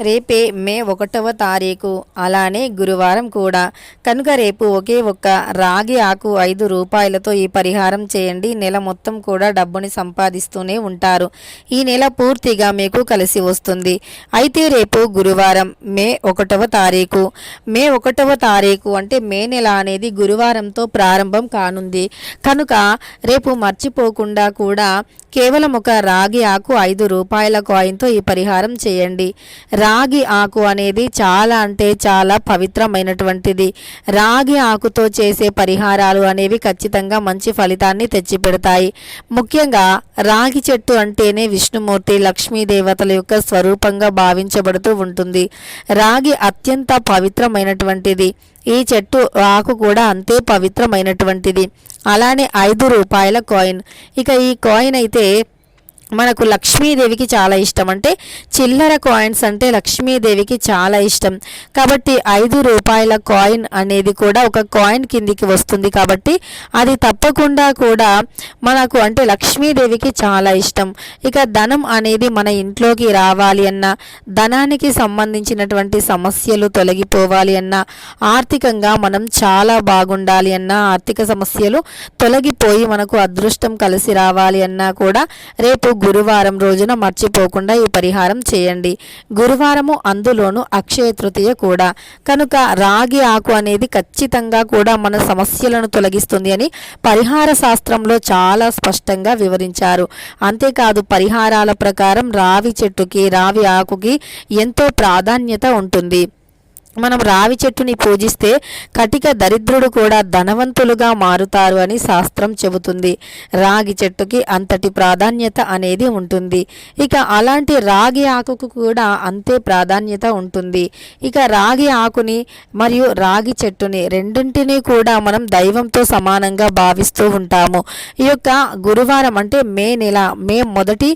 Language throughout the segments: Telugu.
రేపే మే ఒకటవ తారీఖు. అలానే గురువారం కూడా. కనుక రేపు ఒకే ఒక్క రాగి ఆకు ఐదు రూపాయలతో ఈ పరిహారం చేయండి. నెల మొత్తం కూడా డబ్బుని సంపాదిస్తూనే ఉంటారు. ఈ నెల పూర్తిగా మీకు కలిసి వస్తుంది. అయితే రేపు గురువారం మే ఒకటవ తారీఖు. మే ఒకటవ తారీఖు అంటే మే నెల అనేది గురువారంతో ప్రారంభం కానుంది. కనుక రేపు మర్చిపోకుండా కూడా కేవలం ఒక రాగి ఆకు ఐదు రూపాయల కాయిన్తో ఈ పరిహారం చేయండి. రా రాగి ఆకు అనేది చాలా అంటే చాలా పవిత్రమైనటువంటిది. రాగి ఆకుతో చేసే పరిహారాలు అనేవి ఖచ్చితంగా మంచి ఫలితాన్ని తెచ్చిపెడతాయి. ముఖ్యంగా రాగి చెట్టు అంటేనే విష్ణుమూర్తి లక్ష్మీ దేవతల యొక్క స్వరూపంగా భావించబడుతూ ఉంటుంది. రాగి అత్యంత పవిత్రమైనటువంటిది. ఈ చెట్టు ఆకు కూడా అంతే పవిత్రమైనటువంటిది. అలానే ఐదు రూపాయల కాయిన్. ఇక ఈ కాయిన్ అయితే మనకు లక్ష్మీదేవికి చాలా ఇష్టం. అంటే చిల్లర కాయిన్స్ అంటే లక్ష్మీదేవికి చాలా ఇష్టం. కాబట్టి ఐదు రూపాయల కాయిన్ అనేది కూడా ఒక కాయిన్ కిందికి వస్తుంది కాబట్టి అది తప్పకుండా కూడా మనకు అంటే లక్ష్మీదేవికి చాలా ఇష్టం. ఇక ధనం అనేది మన ఇంట్లోకి రావాలి అన్నా ధనానికి సంబంధించినటువంటి సమస్యలు తొలగిపోవాలి అన్నా ఆర్థికంగా మనం చాలా బాగుండాలి అన్న ఆర్థిక సమస్యలు తొలగిపోయి మనకు అదృష్టం కలిసి రావాలి అన్నా కూడా రేపు గురువారం రోజున మర్చిపోకుండా ఈ పరిహారం చేయండి. గురువారము అందులోనూ అక్షయ తృతీయ కూడా. కనుక రాగి ఆకు అనేది ఖచ్చితంగా కూడా మన సమస్యలను తొలగిస్తుంది అని పరిహార శాస్త్రంలో చాలా స్పష్టంగా వివరించారు. అంతేకాదు పరిహారాల ప్రకారం రావి చెట్టుకి రావి ఆకుకి ఎంతో ప్రాధాన్యత ఉంటుంది. మనం రావి చెట్టుని పూజిస్తే కటిక దరిద్రుడు కూడా ధనవంతులుగా మారుతారు అని శాస్త్రం చెబుతుంది. రాగి చెట్టుకి అంతటి ప్రాధాన్యత అనేది ఉంటుంది. ఇక అలాంటి రాగి ఆకుకు కూడా అంతే ప్రాధాన్యత ఉంటుంది. ఇక రాగి ఆకుని మరియు రాగి చెట్టుని రెండింటినీ కూడా మనం దైవంతో సమానంగా భావిస్తూ ఉంటాము. ఈ యొక్క గురువారం అంటే మే నెల మే మొదటి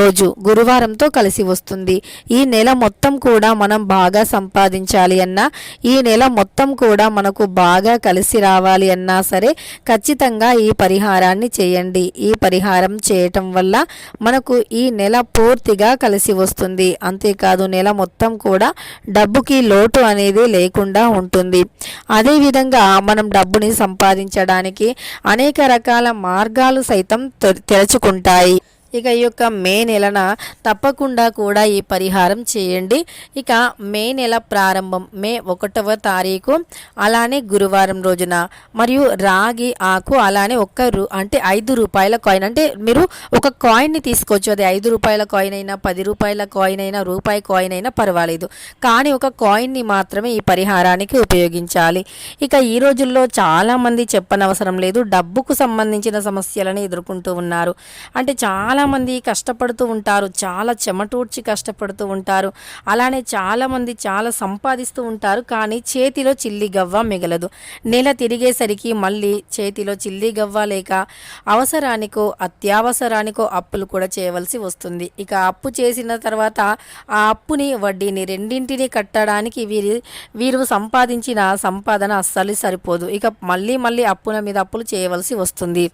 రోజు గురువారంతో కలిసి వస్తుంది. ఈ నెల మొత్తం కూడా మనం బాగా సంపాదించాలి. అన్నా ఈ నెల మొత్తం కూడా మనకు బాగా కలిసి రావాలి అన్నా సరే ఖచ్చితంగా ఈ పరిహారాన్ని చేయండి. ఈ పరిహారం చేయటం వల్ల మనకు ఈ నెల పూర్తిగా కలిసి వస్తుంది. అంతేకాదు నెల మొత్తం కూడా డబ్బుకి లోటు అనేది లేకుండా ఉంటుంది. అదేవిధంగా మనం డబ్బుని సంపాదించడానికి అనేక రకాల మార్గాలు సైతం తె- తెరుచుకుంటాయి. ఇక ఈ యొక్క మే నెలన తప్పకుండా కూడా ఈ పరిహారం చేయండి. ఇక మే నెల ప్రారంభం మే ఒకటవ తారీఖు అలానే గురువారం రోజున. మరియు రాగి ఆకు అలానే ఒక్క రూ అంటే ఐదు రూపాయల కాయిన్ అంటే మీరు ఒక కాయిన్ని తీసుకోవచ్చు. అది ఐదు రూపాయల కాయిన్ అయినా పది రూపాయల కాయిన్ అయినా రూపాయి కాయిన్ అయినా పర్వాలేదు. కానీ ఒక కాయిన్ని మాత్రమే ఈ పరిహారానికి ఉపయోగించాలి. ఇక ఈ రోజుల్లో చాలామంది చెప్పనవసరం లేదు. డబ్బుకు సంబంధించిన సమస్యలను ఎదుర్కొంటూ ఉన్నారు. అంటే చాలా చాలామంది కష్టపడుతూ ఉంటారు చాలా చెమటూడ్చి కష్టపడుతూ ఉంటారు. అలానే చాలామంది చాలా సంపాదిస్తూ ఉంటారు కానీ చేతిలో చిల్లి గవ్వ మిగలదు. నెల తిరిగేసరికి మళ్ళీ చేతిలో చిల్లి గవ్వ లేక అవసరానికో అత్యవసరానికో అప్పులు కూడా చేయవలసి వస్తుంది. ఇక అప్పు చేసిన తర్వాత ఆ అప్పుని వడ్డీని రెండింటిని కట్టడానికి వీరి వీరు సంపాదించిన సంపాదన అస్సలు సరిపోదు. ఇక మళ్ళీ మళ్ళీ అప్పుల మీద అప్పులు చేయవలసి వస్తుంది.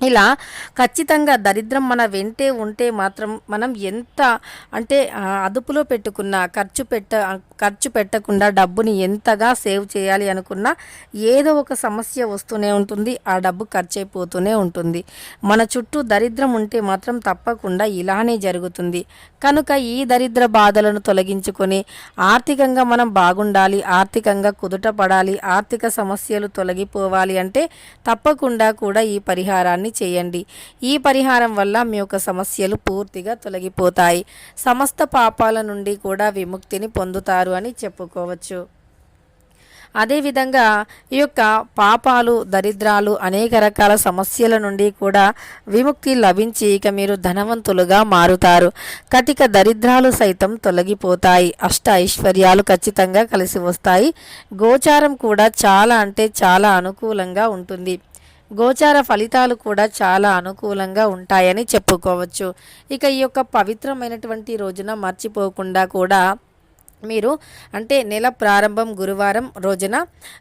ఇలా ఖచ్చితంగా దరిద్రం మన వెంటే ఉంటే మాత్రం మనం ఎంత అంటే అదుపులో పెట్టుకున్న ఖర్చు పెట్ట ఖర్చు పెట్టకుండా డబ్బుని ఎంతగా సేవ్ చేయాలి అనుకున్నా ఏదో ఒక సమస్య వస్తూనే ఉంటుంది ఆ డబ్బు ఖర్చు అయిపోతూనే ఉంటుంది. మన చుట్టూ దరిద్రం ఉంటే మాత్రం తప్పకుండా ఇలానే జరుగుతుంది. కనుక ఈ దరిద్ర బాధలను తొలగించుకొని ఆర్థికంగా మనం బాగుండాలి ఆర్థికంగా కుదుట పడాలి ఆర్థిక సమస్యలు తొలగిపోవాలి అంటే తప్పకుండా కూడా ఈ పరిహారాన్ని చేయండి. ఈ పరిహారం వల్ల మీ యొక్క సమస్యలు పూర్తిగా తొలగిపోతాయి. సమస్త పాపాల నుండి కూడా విముక్తిని పొందుతారు అని చెప్పుకోవచ్చు. అదేవిధంగా ఈ యొక్క పాపాలు దరిద్రాలు అనేక రకాల సమస్యల నుండి కూడా విముక్తి లభించి ఇక మీరు ధనవంతులుగా మారుతారు. కటిక దరిద్రాలు సైతం తొలగిపోతాయి. అష్ట ఐశ్వర్యాలు ఖచ్చితంగా కలిసి వస్తాయి. గోచారం కూడా చాలా అంటే చాలా అనుకూలంగా ఉంటుంది. గోచార ఫలితాలు కూడా చాలా అనుకూలంగా ఉంటాయని చెప్పుకోవచ్చు. ఇక ఈ యొక్క పవిత్రమైనటువంటి రోజున మర్చిపోకుండా కూడా మీరు అంటే నెల ప్రారంభం గురువారం రోజున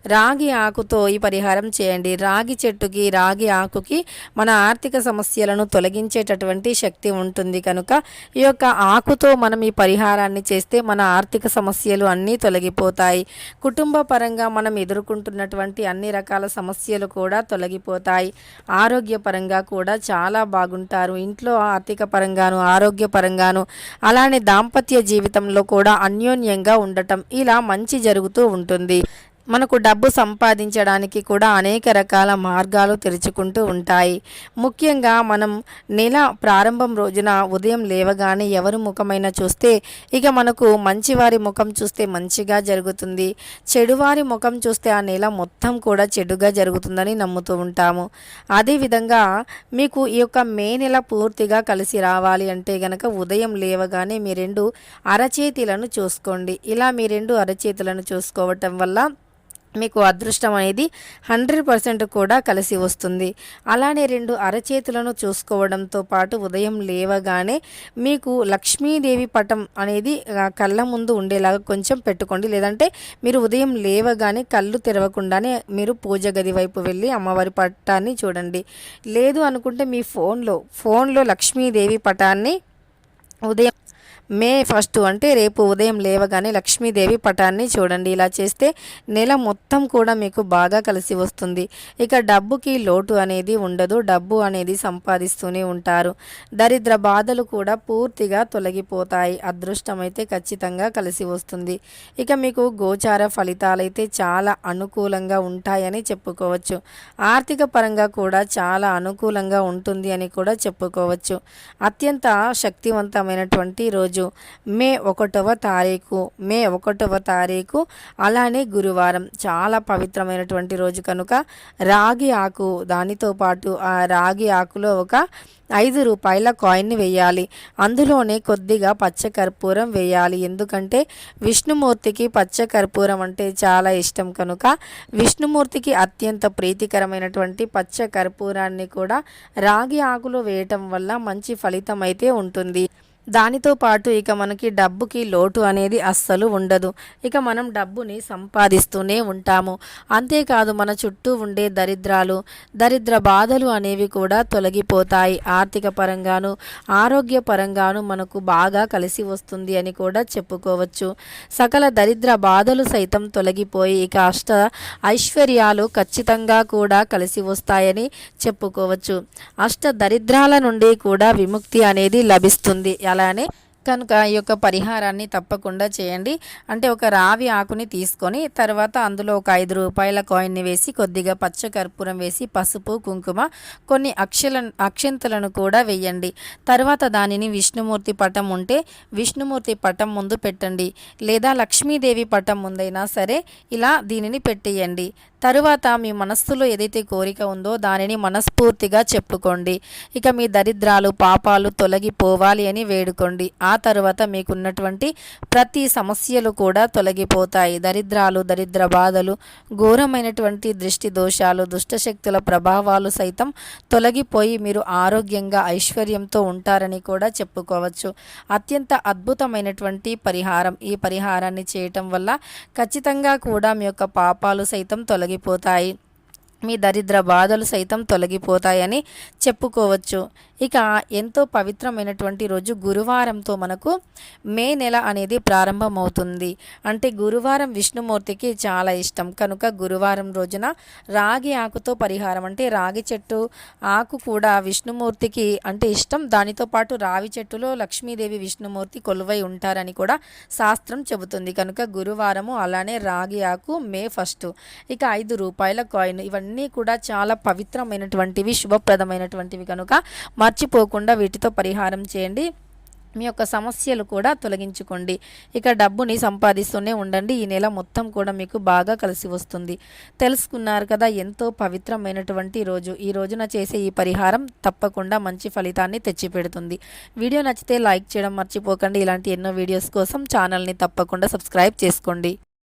రాగి ఆకుతో ఈ పరిహారం చేయండి. రాగి చెట్టుకి రాగి ఆకుకి మన ఆర్థిక సమస్యలను తొలగించేటటువంటి శక్తి ఉంటుంది కనుక ఈ యొక్క ఆకుతో మనం ఈ పరిహారాన్ని చేస్తే మన ఆర్థిక సమస్యలు అన్నీ తొలగిపోతాయి. కుటుంబ పరంగా మనం ఎదుర్కొంటున్నటువంటి అన్ని రకాల సమస్యలు కూడా తొలగిపోతాయి. ఆరోగ్యపరంగా కూడా చాలా బాగుంటారు. ఇంట్లో ఆర్థిక పరంగాను ఆరోగ్యపరంగాను అలానే దాంపత్య జీవితంలో కూడా అన్యోన్య అన్యోన్యంగా ఉండటం ఇలా మంచి జరుగుతూ ఉంటుంది. మనకు డబ్బు సంపాదించడానికి కూడా అనేక రకాల మార్గాలు తెరుచుకుంటూ ఉంటాయి. ముఖ్యంగా మనం నెల ప్రారంభం రోజున ఉదయం లేవగానే ఎవరి ముఖమైనా చూస్తే ఇక మనకు మంచివారి ముఖం చూస్తే మంచిగా జరుగుతుంది. చెడువారి ముఖం చూస్తే ఆ నెల మొత్తం కూడా చెడుగా జరుగుతుందని నమ్ముతూ ఉంటాము. అదేవిధంగా మీకు ఈ యొక్క మే నెల పూర్తిగా కలిసి రావాలి అంటే గనక ఉదయం లేవగానే మీ రెండు అరచేతులను చూసుకోండి. ఇలా మీ రెండు అరచేతులను చూసుకోవటం వల్ల మీకు అదృష్టం అనేది హండ్రెడ్ పర్సెంట్ కూడా కలిసి వస్తుంది. అలానే రెండు అరచేతులను చూసుకోవడంతో పాటు ఉదయం లేవగానే మీకు లక్ష్మీదేవి పటం అనేది కళ్ళ ముందు ఉండేలాగా కొంచెం పెట్టుకోండి. లేదంటే మీరు ఉదయం లేవగానే కళ్ళు తెరవకుండానే మీరు పూజ గది వైపు వెళ్ళి అమ్మవారి పటాన్ని చూడండి. లేదు అనుకుంటే మీ ఫోన్లో ఫోన్లో లక్ష్మీదేవి పటాన్ని ఉదయం మే ఫస్ట్ అంటే రేపు ఉదయం లేవగానే లక్ష్మీదేవి పటాన్ని చూడండి. ఇలా చేస్తే నెల మొత్తం కూడా మీకు బాగా కలిసి వస్తుంది. ఇక డబ్బుకి లోటు అనేది ఉండదు. డబ్బు అనేది సంపాదిస్తూనే ఉంటారు. దరిద్ర బాధలు కూడా పూర్తిగా తొలగిపోతాయి. అదృష్టం అయితే ఖచ్చితంగా కలిసి వస్తుంది. ఇక మీకు గోచార ఫలితాలైతే చాలా అనుకూలంగా ఉంటాయని చెప్పుకోవచ్చు. ఆర్థిక పరంగా కూడా చాలా అనుకూలంగా ఉంటుంది అని కూడా చెప్పుకోవచ్చు. అత్యంత శక్తివంతమైనటువంటి రోజు రోజు మే ఒకటవ తారీఖు మే ఒకటవ తారీఖు అలానే గురువారం. చాలా పవిత్రమైనటువంటి రోజు కనుక రాగి ఆకు దానితో పాటు ఆ రాగి ఆకులో ఒక ఐదు రూపాయల కాయిన్ని వేయాలి. అందులోనే కొద్దిగా పచ్చకర్పూరం వేయాలి. ఎందుకంటే విష్ణుమూర్తికి పచ్చకర్పూరం అంటే చాలా ఇష్టం కనుక విష్ణుమూర్తికి అత్యంత ప్రీతికరమైనటువంటి పచ్చ కర్పూరాన్ని కూడా రాగి ఆకులు వేయటం వల్ల మంచి ఫలితం అయితే ఉంటుంది. దానితో పాటు ఇక మనకి డబ్బుకి లోటు అనేది అస్సలు ఉండదు. ఇక మనం డబ్బుని సంపాదిస్తూనే ఉంటాము. అంతేకాదు మన చుట్టూ ఉండే దరిద్రాలు దరిద్ర బాధలు అనేవి కూడా తొలగిపోతాయి. ఆర్థిక పరంగాను ఆరోగ్య పరంగాను మనకు బాగా కలిసి వస్తుంది అని కూడా చెప్పుకోవచ్చు. సకల దరిద్ర బాధలు సైతం తొలగిపోయి ఇక అష్ట ఐశ్వర్యాలు ఖచ్చితంగా కూడా కలిసి వస్తాయని చెప్పుకోవచ్చు. అష్ట దరిద్రాల నుండి కూడా విముక్తి అనేది లభిస్తుంది. అలానే కనుక ఈ యొక్క పరిహారాన్ని తప్పకుండా చేయండి. అంటే ఒక రావి ఆకుని తీసుకొని తర్వాత అందులో ఒక ఐదు రూపాయల కాయిన్ని వేసి కొద్దిగా పచ్చ కర్పూరం వేసి పసుపు కుంకుమ కొన్ని అక్షల అక్షంతలను కూడా వేయండి. తర్వాత దానిని విష్ణుమూర్తి పటం ఉంటే విష్ణుమూర్తి పటం ముందు పెట్టండి. లేదా లక్ష్మీదేవి పటం ముందైనా సరే ఇలా దీనిని పెట్టేయండి. తరువాత మీ మనస్సులో ఏదైతే కోరిక ఉందో దానిని మనస్ఫూర్తిగా చెప్పుకోండి. ఇక మీ దరిద్రాలు పాపాలు తొలగిపోవాలి అని వేడుకోండి. ఆ ఆ తర్వాత మీకున్నటువంటి ప్రతి సమస్యలు కూడా తొలగిపోతాయి. దరిద్రాలు దరిద్ర బాధలు ఘోరమైనటువంటి దృష్టి దోషాలు దుష్టశక్తుల ప్రభావాలు సైతం తొలగిపోయి మీరు ఆరోగ్యంగా ఐశ్వర్యంతో ఉంటారని కూడా చెప్పుకోవచ్చు. అత్యంత అద్భుతమైనటువంటి పరిహారం. ఈ పరిహారాన్ని చేయటం వల్ల ఖచ్చితంగా కూడా మీ యొక్క పాపాలు సైతం తొలగిపోతాయి. మీ దరిద్ర బాధలు సైతం తొలగిపోతాయని చెప్పుకోవచ్చు. ఇక ఎంతో పవిత్రమైనటువంటి రోజు గురువారంతో మనకు మే నెల అనేది ప్రారంభమవుతుంది. అంటే గురువారం విష్ణుమూర్తికి చాలా ఇష్టం. కనుక గురువారం రోజున రాగి ఆకుతో పరిహారం అంటే రాగి చెట్టు ఆకు కూడా విష్ణుమూర్తికి అంటే ఇష్టం. దానితో పాటు రావి చెట్టులో లక్ష్మీదేవి విష్ణుమూర్తి కొలువై ఉంటారని కూడా శాస్త్రం చెబుతుంది. కనుక గురువారము అలానే రాగి ఆకు మే ఫస్ట్. ఇక ఐదు రూపాయల కాయిన్. ఇవన్నీ కూడా చాలా పవిత్రమైనటువంటివి శుభప్రదమైనటువంటివి. కనుక మర్చిపోకుండా వీటితో పరిహారం చేయండి. మీ యొక్క సమస్యలు కూడా తొలగించుకోండి. ఇక డబ్బుని సంపాదిస్తూనే ఉండండి. ఈ నెల మొత్తం కూడా మీకు బాగా కలిసి వస్తుంది. తెలుసుకున్నారు కదా ఎంతో పవిత్రమైనటువంటి రోజు. ఈ రోజున చేసే ఈ పరిహారం తప్పకుండా మంచి ఫలితాన్ని తెచ్చిపెడుతుంది. వీడియో నచ్చితే లైక్ చేయడం మర్చిపోకండి. ఇలాంటి ఎన్నో వీడియోస్ కోసం ఛానల్ని తప్పకుండా సబ్స్క్రైబ్ చేసుకోండి.